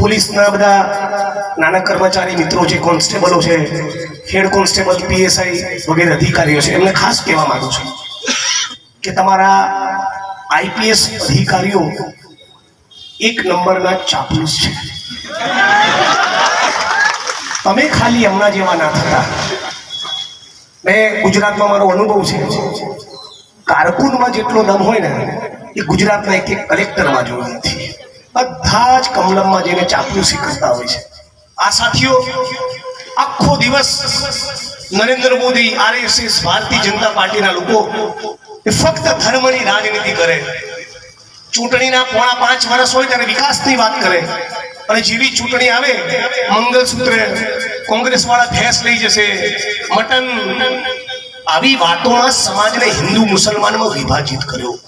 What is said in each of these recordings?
પોલીસના બધા નાના કર્મચારી મિત્રો છે કોન્સ્ટેબલો છે, હેડ કોન્સ્ટેબલ, પીએસઆઈ વગેરે અધિકારીઓ છે, એમને ખાસ કહેવા માંગુ છું કે તમારા આઈપીએસ અધિકારીઓ એક નંબરના ચાપલૂસ છે. તમે ખાલી એમના જેવા ના થતા. મેં ગુજરાતમાં મારો અનુભવ છે. કારકુનમાં જેટલો દમ હોય ને, એ ગુજરાતના એક એક કલેક્ટરમાં જોયો નથી. બધા જ કમલમમાં જઈને ચાપલુસી કરતા હોય છે. આ સાથીઓ, આખો દિવસ નરેન્દ્ર મોદી, આરએસએસ, ભારતીય જનતા પાર્ટીના લોકો એ ફક્ત ધર્મની રાજનીતિ કરે. ચૂંટણીના પોણા પાંચ વર્ષ હોય ત્યારે વિકાસની વાત કરે. અને જેવી ચૂંટણી આવે, મંગલસૂત્ર કોંગ્રેસ વાળા ભેંસ લઈ જશે. મટન. આવી વાતોમાં સમાજને હિન્દુ મુસલમાનમાં વિભાજિત કર્યો.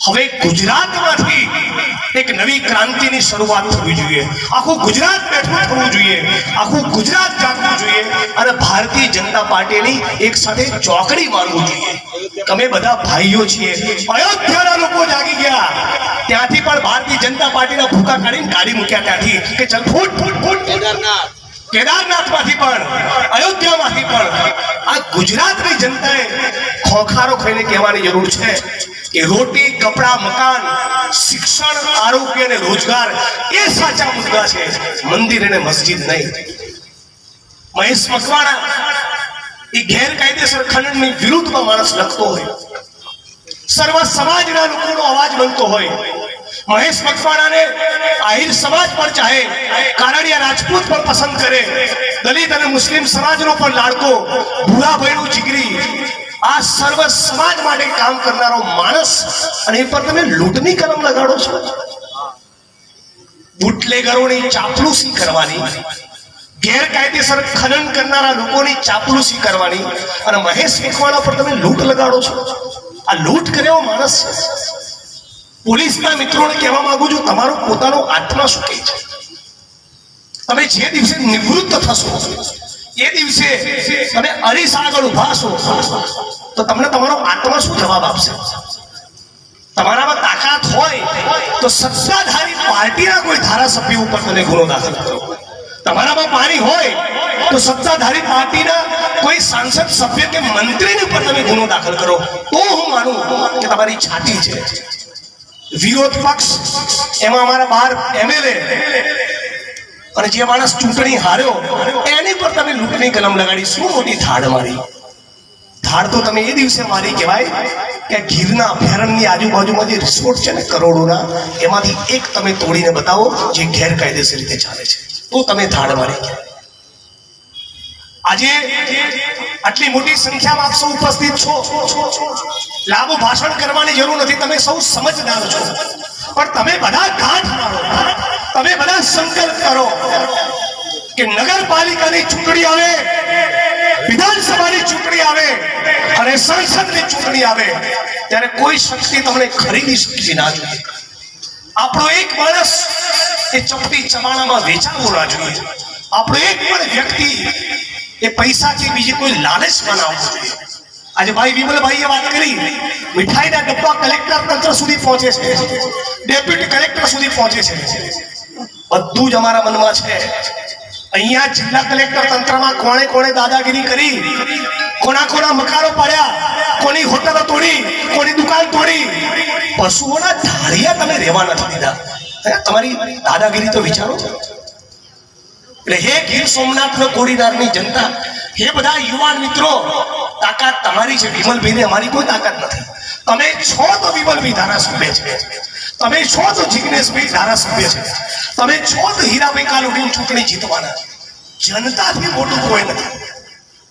હવે ગુજરાતમાંથી એક નવી ક્રાંતિની શરૂઆત થવી જોઈએ આખું ગુજરાત બેઠું થવું જોઈએ આખું ગુજરાત જાગવું જોઈએ અને ભારતીય જનતા પાર્ટીની એક સાથે ચોકડી મારવું જોઈએ તમે બધા ભાઈઓ છીએ અયોધ્યાના લોકો જાગી ગયા ત્યાંથી પણ ભારતીય જનતા પાર્ટીના ભૂકા કાઢીને ગાડી મૂક્યા ત્યાંથી કે ચલ ફૂટ ફૂટ ફૂટ કેદારનાથમાંથી પણ, અયોધ્યામાંથી પણ. આ ગુજરાતની જનતાએ ખોખારો ખાઈને કહેવાની જરૂર છે કે રોટી, કપડા, મકાન, શિક્ષણ, આરોગ્ય અને રોજગાર એ સાચા મુદ્દા છે. મંદિર અને મસ્જિદ નહીં. મહેશ મકવાણા એ ગેરકાયદેસર ખંડની વિરુદ્ધમાં માણસ લખતો હોય. સર્વ સમાજના લોકોનો અવાજ બનતો હોય. મહેશ મકવાણાને આહિર સમાજ પર ચાહે, કાનડિયા રાજપૂત પણ પસંદ કરે, દલિત અને મુસ્લિમ સમાજનો પણ લાડકો, ભૂરાભાઈનું જીગરી આ સર્વ સમાજ માટે કામ કરનારો માણસ, અને એ પર તમે લૂંટની કલમ લગાડો છો? બુટલેગરોની ચાપલુસી કરવાની, ગેરકાયદેસર ખનન કરનારા લોકોની ચાપલુસી કરવાની, અને મહેશ મકવાણા પર તમે લૂંટ લગાડો છો? આ લૂંટ કર્યો માણસ. છે પોલીસના મિત્રોને કહેવા માંગુ છું, તમારો પોતાનો આત્મા શું કહે છે? તમે જે દિવસે નિવૃત્ત થશો, એ દિવસે તમે અરીસ આગળ ઊભા છો, તો તમને તમારો આત્મા શું જવાબ આપશે? તમારામાં તાકાત હોય, તો સત્તાધારી પાર્ટીના કોઈ ધારાસભ્ય ઉપર તમે ગુનો દાખલ કરો. તમારામાં પાણી હોય, તો સત્તાધારી પાર્ટીના કોઈ સાંસદ સભ્ય કે મંત્રીની ઉપર તમે ગુનો દાખલ કરો. તો હું માનું કે તમારી છાતી છે. વિરોધ પક્ષ, એમાં અમારા બાર એમએલએ અને જે માણસ ચૂંટણી હાર્યો, એની પર તમે લૂંટની કલમ લગાડી, શું મોટી થાળ મારી? થાળ તો તમે એ દિવસે મારી કહેવાય કે ગીરના અભયારણ્યની આજુબાજુમાં જે રિસોર્ટ છે ને કરોડોના, એમાંથી એક તમે તોડીને બતાવો જે ગેરકાયદેસર રીતે ચાલે છે. તો તમે થાળ મારી કહેવાય. આજે આટલી મોટી સંખ્યામાં આપ સૌ ઉપસ્થિત છો. લાંબુ ભાષણ કરવાની જરૂર નથી. તમે સૌ સમજદાર છો. પણ તમે બધા ગાંઠ મારો. તમે બધા સંકલ્પ કરો કે નગરપાલિકાની ચૂંટણી આવે, વિધાનસભાની ચૂંટણી આવે અને સંસદની ચૂંટણી આવે. ત્યારે કોઈ શક્તિ તમને ખરીદી શકતી ના જોઈએ. આપણો એક માણસ એ ચપટી ચમાણામાં વેચાવો ના જોઈએ. આપણો એક પણ વ્યક્તિ એ પૈસાથી બીજી કોઈ લાલચ ના આવવું આજે ભાઈ વિમલભાઈએ વાત કરી, મીઠાઈના ડબ્બા કલેક્ટર તંત્ર સુધી પહોંચે છે. ડેપ્યુટી કલેક્ટર સુધી પહોંચે છે. બધું જ અમારા મનમાં છે. અહીંયા જિલ્લા કલેક્ટર તંત્રમાં કોણે કોણે દાદાગીરી કરી, કોના કોના મકાનો પાડ્યા, કોની હોટલો તોડી, કોની દુકાન તોડી. પશુઓના ધારિયા તમે રહેવા નથી દીધા. તમારી દાદાગીરી તો વિચારો. એટલે હે ગીર સોમનાથ કોડીનારની જનતા, હે બધા યુવાન મિત્રો, તાકાત તમારી છે, વિમલભાઈને અમારી કોઈ તાકાત નથી. તમે છો તો વિમલભાઈ ધારાસભ્ય છે. તમે છો તો જિગ્નેશભાઈ ધારાસભ્ય છે. તમે છો તો હીરાભાઈ કાલોડીની ચૂંટણી જીતવાના જનતાથી મોટું કોઈ નથી.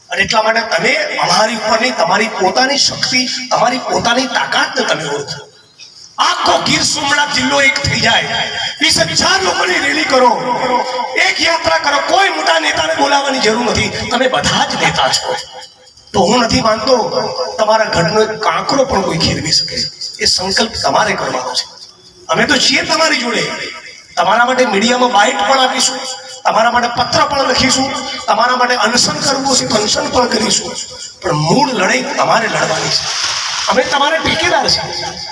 અને એટલા માટે તમે અમારી ઉપરની તમારી પોતાની શક્તિ, તમારી પોતાની તાકાતને તમે ઓળખો. આખો ગીર સોમનાથ જિલ્લો એક થઈ જાય. વીસ હજાર લોકોની રેલી કરો. એક યાત્રા કરો. કોઈ મોટા નેતાને બોલાવવાની જરૂર નથી. તમે બધા જ નેતા છો. તો હું નથી માનતો તમારા ઘરનો એક કાંકરો પણ કોઈ ખેરવી શકે. એ સંકલ્પ તમારે કરવાનો છે. અમે તો છીએ તમારી જોડે. તમારા માટે મીડિયામાં બાઇટ પણ આપીશું. તમારા માટે પત્ર પણ લખીશું. તમારા માટે અનશન કરવું છે અનશન પણ કરીશું. પણ મૂળ લડાઈ તમારે લડવાની છે. અમે તમારા ટેકેદાર છે.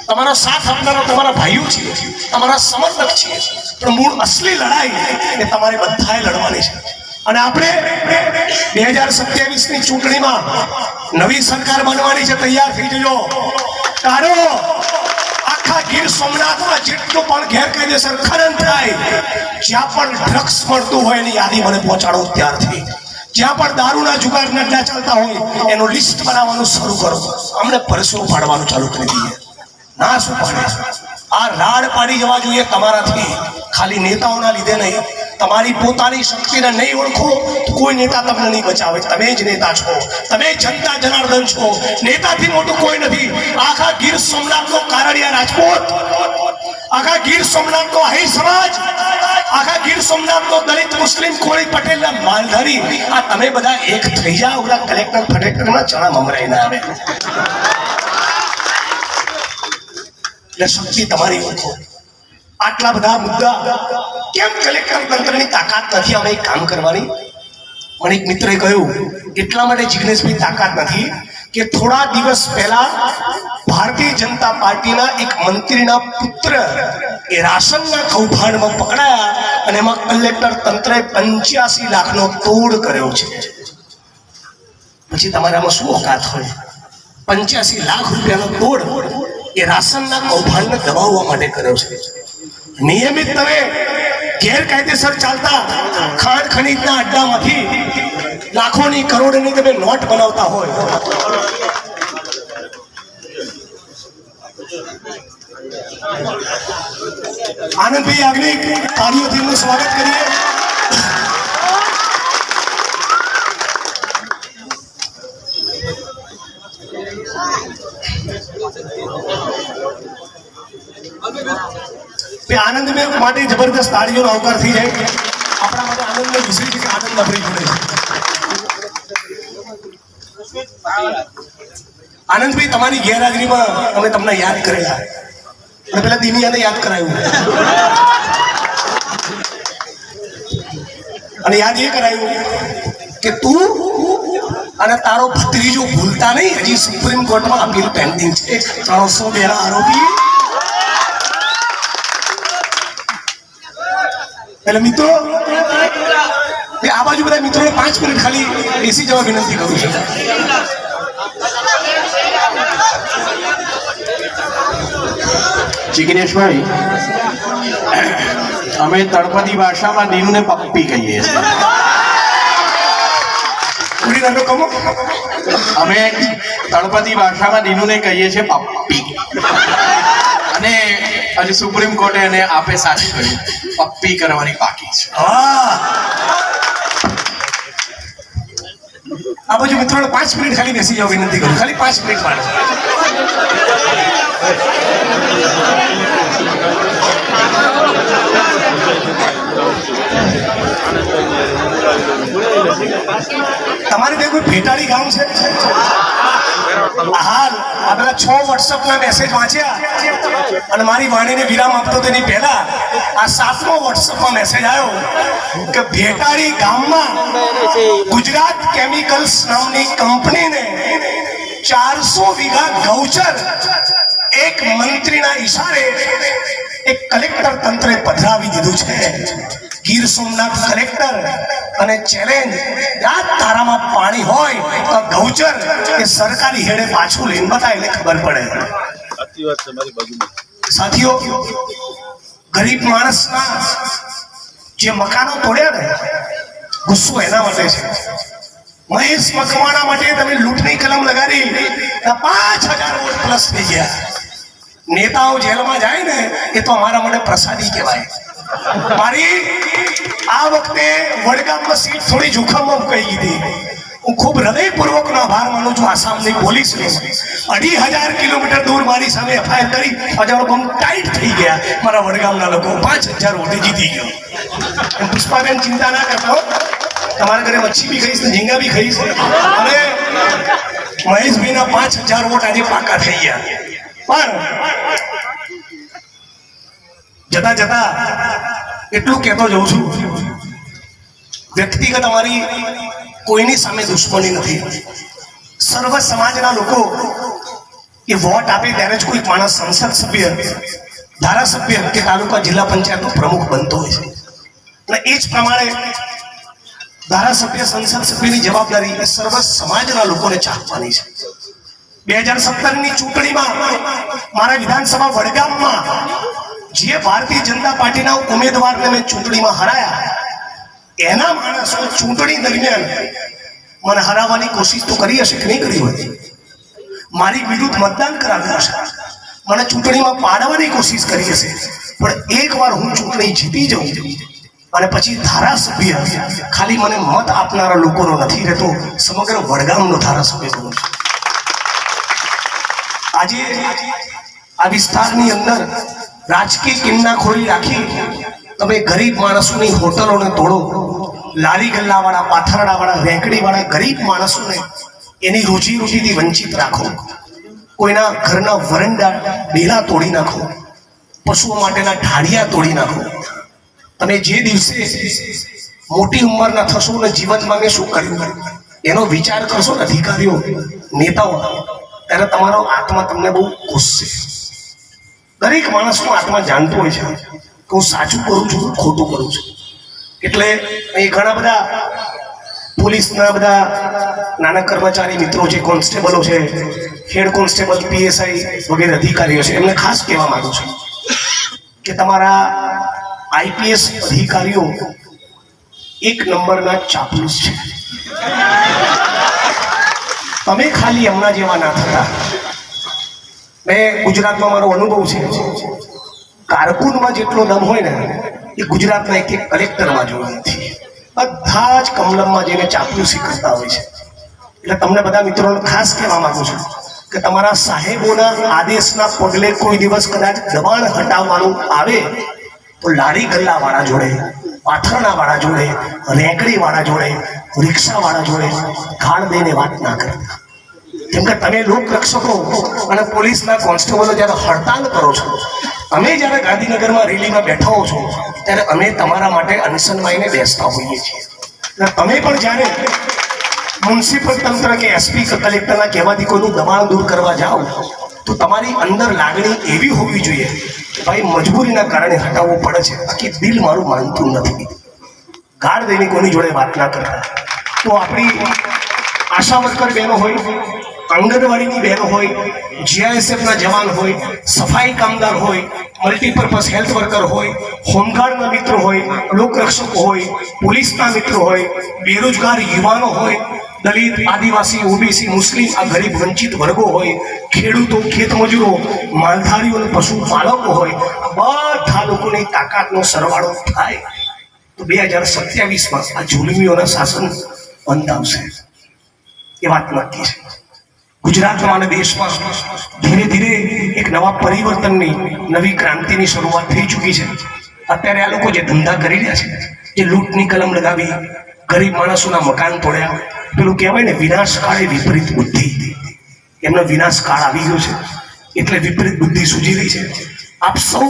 તમારા સાથ આપનારા તમારા ભાઈઓ છીએ તમારા સમર્થક છીએ પણ મૂળ અસલી લડાઈ એ તમારે બધાએ લડવાની છે. અને આપણે બે હજાર સત્યાવીસની ચૂંટણીમાં નવી સરકાર બનવાની છે, તૈયાર થઈ જજો. કાઢો આખા ગીર સોમનાથમાં જેટલું પણ ગેરકાયદેસર ખનન થાય, જ્યાં પણ ડ્રગ્સ મળતું હોય એની યાદી મને પહોંચાડો ત્યારથી. જ્યાં પણ દારૂના જુગાર નડ્ડા ચાલતા હોય, એનું લિસ્ટ બનાવવાનું શરૂ કરો. અમને પરસો પાડવાનું ચાલુ કરી દઈએ. ના શું પાડે? આ રાડ પાડી જવા જોઈએ તમારાથી. ખાલી નેતાઓના લીધે નહીં. તમારી પોતાની શક્તિને નહીં ઓળખો તો કોઈ નેતા તમને નહીં બચાવે. તમે જ નેતા છો. તમે જનતા જનાર્દન છો. નેતાથી મોટું કોઈ નથી. આખા ગીર સોમનાથનો કારડિયા રાજપૂત. આખા ગીર સોમનાથનો આહી સમાજ. આખા ગીર સોમનાથનો દલિત મુસ્લિમ કોળી પટેલના માલધારી. આ તમે બધા એક થઈ જાઓ કલેક્ટર ફટેક્ટરના ચણા મમરાઈ ના આવે. એટલે શક્તિ તમારી ઓળખો. આટલા બધા મુદ્દા. કેમ કલેક્ટર તંત્રની તાકાત નથી? અમે કામ કરવાની. મને એક મિત્રએ કહ્યું, એટલા માટે જિજ્ઞેશભાઈ તાકાત નથી કે થોડા દિવસ પહેલા ભારતીય જનતા પાર્ટીના એક મંત્રીના પુત્ર એ રાશનના કૌભાંડમાં પકડાયા અને એમાં કલેક્ટર તંત્રે પંચ્યાસી લાખનો તોડ કર્યો છે. પછી તમારામાં શું ઓકાત હોય? પંચ્યાસી લાખ રૂપિયાનો તોડ એ રાશનના કૌભાંડને દબાવવા માટે કર્યો છે. નિયમિત તમે ગેરકાયદેસર ચાલતા ખાણ ખનીજના અડ્ડામાંથી લાખોની કરોડોની તમે નોટ બનાવતા હોય. આનંદભાઈ યાજ્ઞિક તાળીઓથી એમનું સ્વાગત કરીએ. તે આનંદ મેં માટે જબરદસ્ત તાળીઓનો આવકાર થઈ જાય. આપણા માટે આનંદનો છે કે આનંદ આપણી જોડે આનંદભાઈ, તમારી ગેરહાજરીમાં અમે તમને યાદ કરેલા. અને પેલા દિનિયાને યાદ કરાયું. અને યાદ એ કરાયું કે તું અને તારો ભત્રીજો ભૂલતા નહીં, હજી સુપ્રીમ કોર્ટમાં અપીલ પેન્ડિંગ છે. ત્રણસો બેરા આરોપી. એટલે મિત્રો આ બાજુ બધા મિત્રોને પાંચ મિનિટ ખાલી બેસી જવા વિનંતી કરું છું. જિગ્નેશભાઈ અમે તળપદી ભાષામાં નીનુને પપ્પી કહીએ છીએ. અમે તળપદી ભાષામાં નીનુને કહીએ છીએ પપ્પી. અને આજે સુપ્રીમ કોર્ટે એને આપે સાચું કર્યું પપ્પી કરવાની બાકી છે. હા. આ બાજુ મિત્રો પાંચ મિનિટ ખાલી બેસી જવા વિનંતી કરું ખાલી પાંચ મિનિટ માટે. તમારે ત્યાં કોઈ ભેટાળી ગામ છે? હાલ આ પેલા છ વોટ્સઅપના મેસેજ વાંચ્યા. અને મારી વાણીને વિરામ આપતો તેની પહેલા આ સાતમો વોટ્સઅપમાં મેસેજ આવ્યો કે ભેટાળી ગામમાં ગુજરાત કેમિકલ્સ નામની કંપનીને ચારસો વીઘા ગૌચર એક મંત્રીના ઈશારે એક કલેક્ટર તંત્રે પધરાવી દીધું છે. ગીર સોમનાથ કલેક્ટર અને ચેલેન્જ આ તારામાં પાણી હોય તો ગૌચર એ સરકારી હેડે પાછું લઈને બતાય એટલે ખબર પડે. સાથીઓ ગરીબ માણસના જે મકાનો તોડ્યા ને ગુસ્સો એના માટે છે. મહેશ મકવાણા માટે તમે લૂંટની કલમ લગાડી પાંચ હજાર વોટ પ્લસ થઈ ગયા. નેતાઓ જેલમાં જાય ને, એ તો અમારા માટે પ્રસાદી કહેવાય. મારી આ વખતે વડગામમાં સીટ થોડી જોખમમાં મુકાઈ ગઈ હું ખૂબ હૃદયપૂર્વકનો આભાર માનું છું આસામની પોલીસનો. અઢી હજાર કિલોમીટર દૂર મારી સામે એફઆઈઆર કરી હજારો બમ ટાઈટ થઈ ગયા. મારા વડગામના લોકો પાંચ હજાર વોટે જીતી ગયો. પુષ્પાબેન ચિંતા ના કરતો તમારા ઘરે મચ્છી બી ખાઈશ ઝીંગા બી ખાઈશ. અને મહેશભાઈના પાંચ હજાર વોટ આજે પાકા થઈ ગયા. પણ જતા જતા એટલું કહેતો જઉં છું, વ્યક્તિગત અમારી કોઈની સામે દુશ્મની નથી. સર્વ સમાજના લોકો એ વોટ આપે ત્યારે જ કોઈ માણસ સંસદ સભ્ય, ધારાસભ્ય કે તાલુકા જિલ્લા પંચાયતનો પ્રમુખ બનતો હોય છે. અને એ જ પ્રમાણે ધારાસભ્ય, સંસદ સભ્યની જવાબદારી એ સર્વ સમાજના લોકોને ચાખવાની છે. બે હજાર સત્તરની ચૂંટણીમાં મારા વિધાનસભા વડગામમાં જે ભારતીય જનતા પાર્ટીના ઉમેદવારને મેં ચૂંટણીમાં હરાયા, એના માણસો ચૂંટણી દરમિયાન મને હરાવવાની કોશિશ તો કરી હશે કે નહીં કરી હોય. મારી વિરુદ્ધ મતદાન કરાવ્યું હશે. મને ચૂંટણીમાં પાડવાની કોશિશ કરી હશે. પણ એકવાર હું ચૂંટણી જીતી જાઉં અને પછી ધારાસભ્ય ખાલી મને મત આપનારા લોકોનો નથી રહેતો, સમગ્ર વડગામનો ધારાસભ્ય બનું છું. આજે આ વિસ્તારની અંદર રાજકીય કિન્નાખોરી રાખી તમે ગરીબ માણસોની હોટલોને તોડો, લારી ગલ્લાવાળા, પાથરડાવાળા, રેંકડીવાળા ગરીબ માણસોને એની રોજી વંચિત રાખો. કોઈના ઘરના વરંડા ડેલા તોડી નાખો, પશુઓ માટેના ઢાળિયા તોડી નાખો. તમે જે દિવસે મોટી ઉંમરના થશો ને જીવનમાં મેં શું કર્યું? એનો વિચાર કરશો ને અધિકારીઓ, નેતાઓ ત્યારે તમારો આત્મા તમને બહુ ગુસ્સે દરેક માણસનો આત્મા જાણતો હોય છે કે હું સાચું કરું છું ખોટું કરું છું. એટલે અહીં ઘણા બધા પોલીસના બધા નાના કર્મચારી મિત્રો છે, કોન્સ્ટેબલો છે, હેડ કોન્સ્ટેબલ, પીએસઆઈ વગેરે અધિકારીઓ છે, એમને ખાસ કહેવા માંગુ છું કે તમારા આઈપીએસ અધિકારીઓ એક નંબરના ચાપલુસ છે. તમે ખાલી એમના જેવા ના થતા. મેં ગુજરાતમાં મારો અનુભવ છે. કારકુનમાં જેટલો દમ હોય ને, એ ગુજરાતના એક એક કલેક્ટરમાં જોવા નથી. બધા જ કમલમમાં જઈને ચાપલુસી કરતા હોય છે. એટલે તમને બધા મિત્રોને ખાસ કહેવા માંગુ છું કે તમારા સાહેબોના આદેશના પગલે કોઈ દિવસ કદાચ દબાણ હટાવવાનું આવે તો લારી ગલ્લા વાળા જોડે પાથરણા વાળા જોડે રેકડી વાળા જોડે રિક્ષા વાળા જોડે ખાણ દઈને વાત ના કરતા કેમ કે તમે લોક રક્ષકો અને પોલીસના કોન્સ્ટેબલો જ્યારે હડતાલ કરો છો, અમે જ્યારે ગાંધીનગરમાં રેલીમાં બેઠા હો છો, ત્યારે અમે તમારા માટે અનશનમાં આવીને બેસતા હોઈએ છીએ. અને તમે પણ જ્યારે મ્યુનિસિપલ તંત્ર કે એસપી કલેક્ટરના કહેવાથી કોઈનું દબાણ દૂર કરવા જાઓ તો તમારી અંદર લાગણી એવી હોવી જોઈએ ભાઈ મજબૂરીના કારણે હટાવવું પડે છે. બાકી દિલ મારું માનતું નથી. ગાઢ દઈને કોની જોડે વાત ના કરતા. તો આપણી આશા વર્કર બહેનો હોય આંગણવાડીની બહેનો હોય, જીઆઈએસએફના જવાન હોય, સફાઈ કામદાર હોય, મલ્ટીપર્પઝ હેલ્થ વર્કર હોય, હોમગાર્ડના મિત્રો હોય, લોકરક્ષકો હોય, પોલીસના મિત્રો હોય, બેરોજગાર યુવાનો હોય, દલિત, આદિવાસી, ઓબીસી, મુસ્લિમ, આ ગરીબ વંચિત વર્ગો હોય, ખેડૂતો, ખેતમજૂરો, માલધારીઓ અને પશુપાલકો હોય બધા લોકોની તાકાતનો સરવાળો થાય. તો બે હજાર સત્યાવીસમાં આ જુલમીઓના શાસન અંત આવશે. એ વાત નક્કી છે. ગુજરાતમાં અને દેશમાં ધીરે ધીરે એક નવા પરિવર્તનની નવી ક્રાંતિની શરૂઆત થઈ ચૂકી છે. અત્યારે આ લોકો જે ધંધા કરી રહ્યા છે, જે લૂંટની કલમ લગાવી, ગરીબ માણસોના મકાન તોડ્યા, પેલું કહેવાય ને વિનાશકાળે વિપરીત બુદ્ધિ. એમનો વિનાશકાળ આવી ગયો છે. એટલે વિપરીત બુદ્ધિ સૂજી રહી છે. આપ સૌ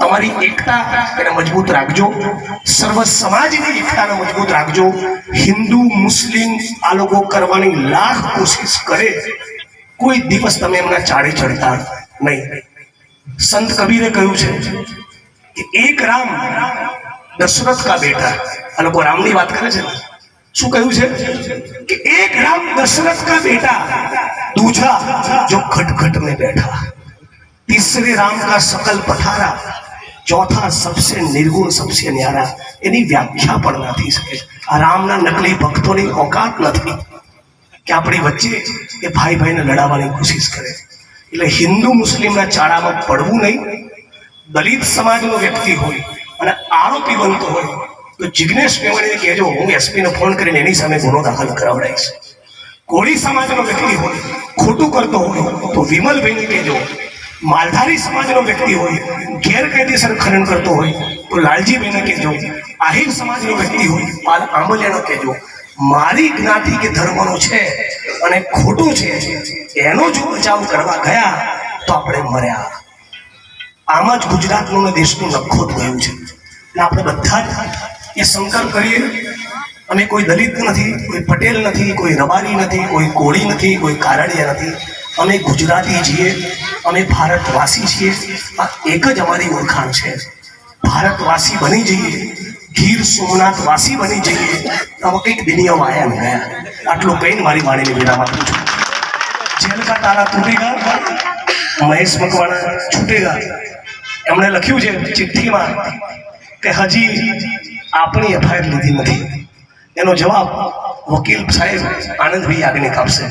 તમારી એકતા એને મજબૂત રાખજો. સર્વ સમાજની એકતાને મજબૂત રાખજો. હિન્દુ, મુસ્લિમ આ લોકો કરવાની લાખ કોશિશ કરે. કોઈ દિવસ તમે એમના ચાળે ચડતા નહીં. સંત કબીરે કહ્યું છે કે એક રામ દશરથ કા બેટા. આ લોકો રામની વાત કરે છે. શું કહ્યું છે? કે એક રામ દશરથ કા બેટા દૂજા જો ખટખટ મેં બેઠા. तीसरे राम का सकल पठारा ચોથા સબસે નિર્ગુણ સબસે ન્યારા એની વ્યાખ્યા પણ ના થઈ શકે આ રામના નકલી ભક્તોની ઓકાત નથી કે આપણી વચ્ચે એ ભાઈ ભાઈને લડાવવાની કોશિશ કરે એટલે હિન્દુ મુસ્લિમના ચાળામાં પડવું નહીં દલિત સમાજનો વ્યક્તિ હોય અને આરોપી બનતો હોય તો જિગ્નેશ મેવાણીને કહેજો હું એસપીને ફોન કરીને એની સામે ગુનો દાખલ કરાવડાવીશ કોળી સમાજનો વ્યક્તિ હોય ખોટું કરતો હોય તો વિમલભાઈને કહેજો માલધારી સમાજનો વ્યક્તિ હોય, ગેરકાયદેસર ખનન કરતો હોય, તો લાલજીબેને કહેજો, આહિર સમાજનો વ્યક્તિ હોય, પાલ આંબલિયાનો કહેજો, મારી જ્ઞાતિ કે ધર્મનો છે અને ખોટું છે, એનો જો બચાવ કરવા ગયા, તો આપણે મર્યા. આમ જ ગુજરાતનું ને દેશનું નખોટ ગયું છે. એટલે આપણે બધા જ એ સંકલ્પ કરીએ અમે કોઈ દલિત નથી, કોઈ પટેલ નથી, કોઈ રબારી નથી, કોઈ કોળી નથી, કોઈ કારડિયા નથી. અમે ગુજરાતી છીએ, અમે ભારતવાસી છીએ. આ એક જ અમારી ઓળખાણ છે. ભારતવાસી બની જઈએ, ગીર સોમનાથ વાસી બની જઈએ તો કંઈક દુનિયામાં આયા ને ગયા આટલું કહીને મારી વાણીને વિરામ આપું છું. જેલ કા તાલા તૂટેગા, મહેશ મકવાણા છૂટેગા. એમણે લખ્યું છે ચિઠ્ઠીમાં કે હજી આપણી એફઆઈઆર લીધી નથી. એનો જવાબ વકીલ સાહેબ આનંદભાઈ યાજ્ઞિક આપશે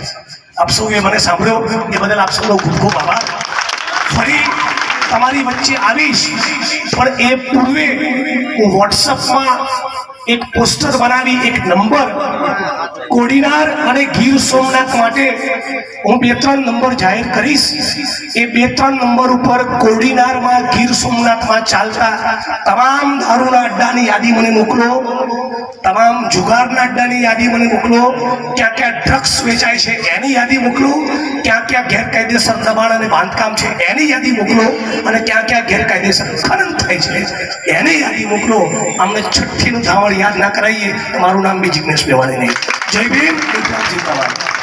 આપ સૌએ મને સાંભળ્યો એ બદલ આપ સૌનો ખૂબ ખૂબ આભાર. ફરી તમારી વચ્ચે આવીશ, પણ એ પૂર્વે હું વોટ્સઅપમાં એક પોસ્ટર બનાવી એક નંબર. કોડીનાર અને ગીર સોમનાથ માટે હું બે ત્રણ નંબર જાહેર કરીશ. એ બે ત્રણ નંબર ઉપર કોડીનારમાં ગીર સોમનાથમાં ચાલતા તમામ દારૂના અડ્ડાની યાદી મને મોકલો. તમામ જુગારના અડ્ડાની યાદી મને મોકલો. ક્યાં ક્યાં ડ્રગ્સ વેચાય છે એની યાદી મોકલો. ક્યાં ક્યાં ગેરકાયદેસર દબાણ અને બાંધકામ છે એની યાદી મોકલો. અને ક્યાં ક્યાં ગેરકાયદેસર ખનન થાય છે એની યાદી મોકલો. અમને છઠ્ઠીનું ધાવણ યાદ ના કરાવીએ મારું નામ બી જિગ્નેશ મેવાણી નહીં જય ભીમ, ગુજરાત જિંદાબાદ.